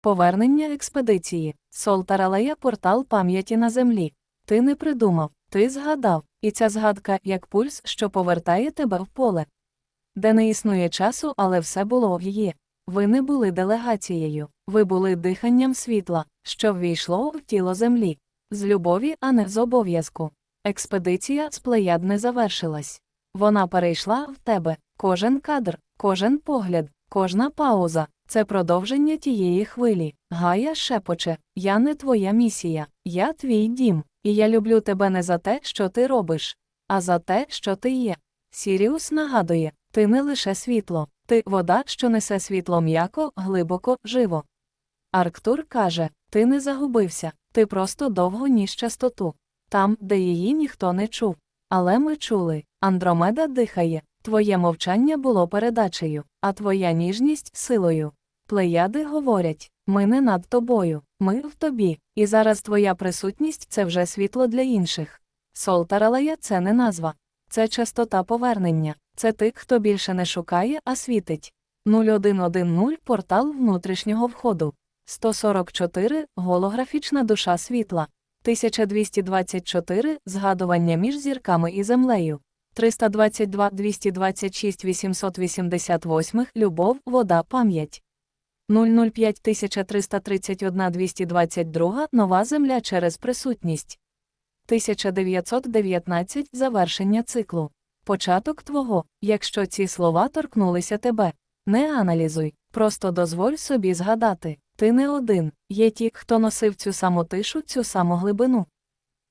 Повернення експедиції. Солтаралея портал пам'яті на землі. Ти не придумав, ти згадав, і ця згадка як пульс, що повертає тебе в поле. Де не існує часу, але все було в її. Ви не були делегацією, ви були диханням світла, що ввійшло в тіло землі. З любові, а не з обов'язку. Експедиція з плеяд не завершилась. Вона перейшла в тебе, кожен кадр, кожен погляд, кожна пауза це продовження тієї хвилі. Гая шепоче, я не твоя місія, я твій дім, і я люблю тебе не за те, що ти робиш, а за те, що ти є. Сіріус нагадує, ти не лише світло, ти вода, що несе світло м'яко, глибоко, живо. Арктур каже, ти не загубився, ти просто довго ніж частоту. Там, де її ніхто не чув. Але ми чули, Андромеда дихає, твоє мовчання було передачею, а твоя ніжність силою. Плеяди говорять, ми не над тобою, ми в тобі, і зараз твоя присутність це вже світло для інших. Солтаралея це не назва, це частота повернення, це ти, хто більше не шукає, а світить. 0110 портал внутрішнього входу. 144 голографічна душа світла. 1224 згадування між зірками і землею. 322 226 888 любов, вода, пам'ять. 005 1331 222 нова земля через присутність. 1919 завершення циклу. Початок твого, якщо ці слова торкнулися тебе. Не аналізуй, просто дозволь собі згадати. Ти не один, є ті, хто носив цю саму тишу, цю саму глибину.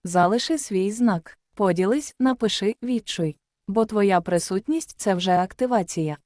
Залиши свій знак, поділись, напиши, відчуй. Бо твоя присутність це вже активація.